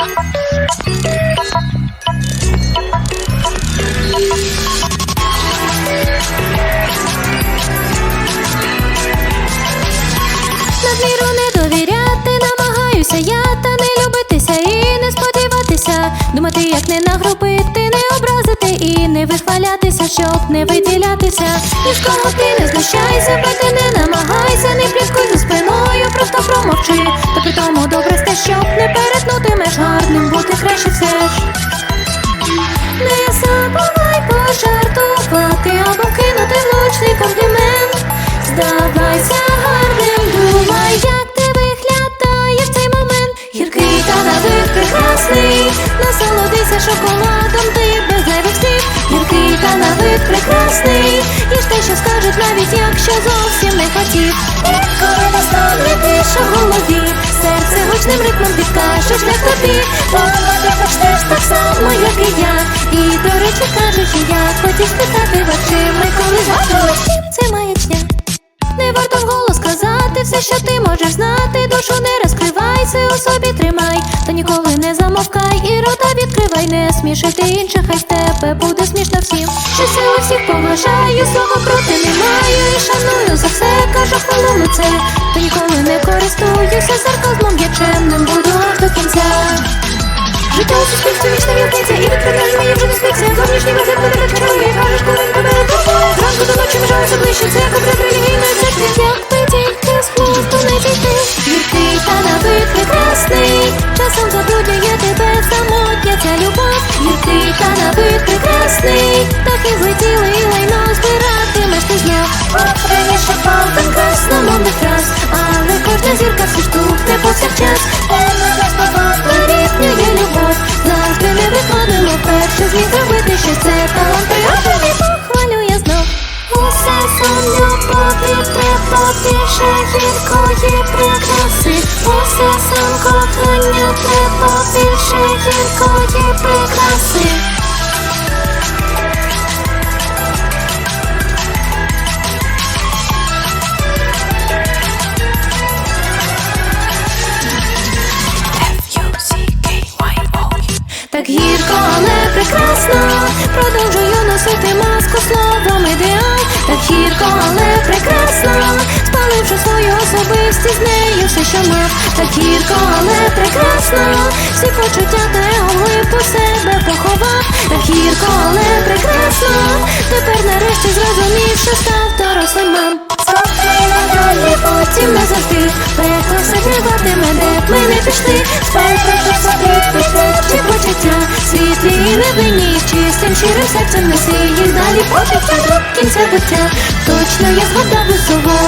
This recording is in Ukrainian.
Надміру не довіряти, намагаюся я та не любитися і не сподіватися. Думати, як не нагрубити, не образити і не вихвалятися, щоб не виділятися. Ні з кого ти не знущайся, проте не намагайся, не пліткуй за спиною, просто промовчи. Та при тому добре сте, щоб не перетнути меж гарним, бути краще все ж. Не забувай пожартувати або кинути влучний комплімент. Здавайся гарним, думай, як ти виглядаєш цей момент. Гіркий та на прекрасний, насолодися шоколадом, ти без зайвих слів. Гіркий та на вид прекрасний, їж те, що скажуть, навіть якщо зовсім не хотів. Коли настане тиша в голові, серце гучним ритмом підкаже шлях тобі. Воно ти почнеш так само, як і я. І до речі, кажучи, я хотів спитати очима, коли згадувалась, втім, це маячня. Не варто вголос сказати все, що ти можеш знати. Душу не розкривай, це у собі тримай, та ніколи не замовкай і рота відкривай, не смішити інших, хай з тебе буде смішно всім. Що сили всіх поважаю, слова проти не маю і шаную за все, кажу хвалу лице. Та ніколи не користуюся сарказмом, Та на вид прекрасний Часом забруднює тебе самотня ця любов Гіркий та прекрасний Так і влетіли Усе сон побільше гіркої прикраси. Усе сон Гірко, але прекрасно. Продовжую носити маску словом ідеал. Так гірко, але прекрасно. Спаливши свою особистість з нею все, що мав. Так гірко, але прекрасно. Всі почуття глиб у себе поховав. Так гірко, але прекрасно Пекло согріватиме, мене, ми не пішли. Спай, прошу собі, чи почуття? Світлі і невинні, чистим, щирим серцем неси. Їх далі Почуття до кінця буття. Точно я згадав людина